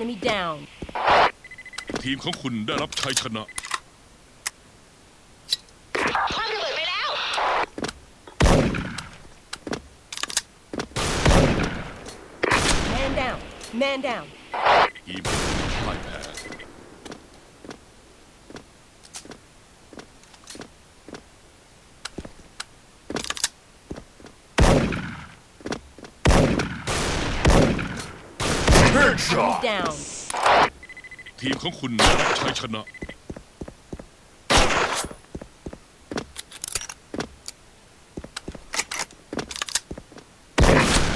Enemy down. ทีมของคุณได้รับชัยชนะ คว้างระเบิดไปแล้ว Man down. Man down. ทีมของคุณพ่ายแพ้ Enemy down. ทีมของคุณได้รับชัยชนะ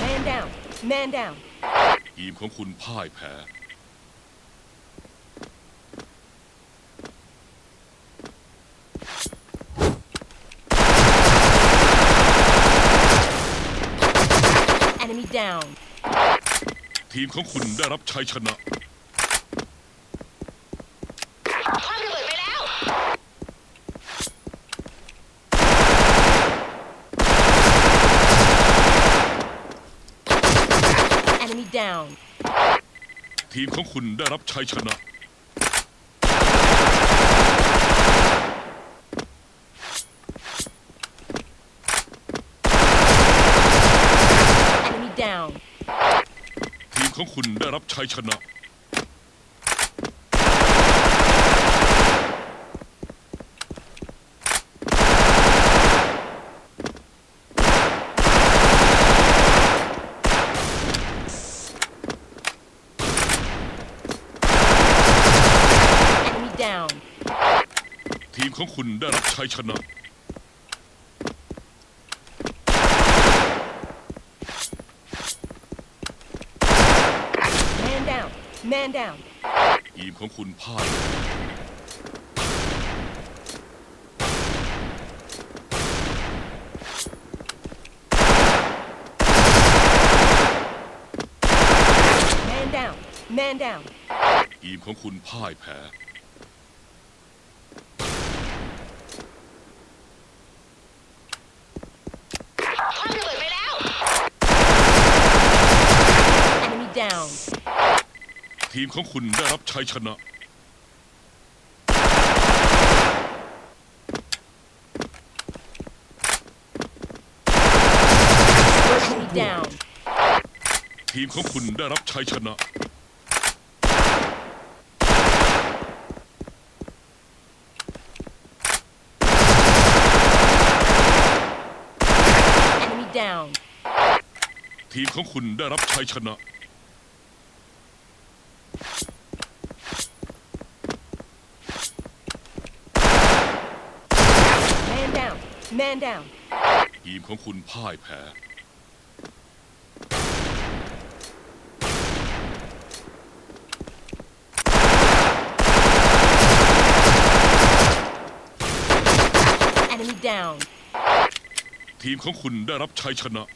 Man down. Man down. ทีมของคุณพ่ายแพ้ Enemy down. ทีมของคุณได้รับชัยชนะ คว้างระเบิดไปแล้ว Enemy down. ทีมของคุณได้รับชัยชนะ Enemy down. ทีมของคุณได้รับชัยชนะ Enemy down. ทีมของคุณได้รับชัยชนะ Man down. Man down. ทีมของคุณพ่าย Man down. Man down. ทีมของคุณพ่ายแพ้ คว้างระเบิดไปแล้ว Enemy down. ทีมของคุณได้รับชัยชนะ Enemy down. ทีมของคุณได้รับชัยชนะ Enemy down. ทีมของคุณได้รับชัยชนะ Man down. Man down. ทีมของคุณพ่ายแพ้ Enemy down. ทีมของคุณได้รับชัยชนะ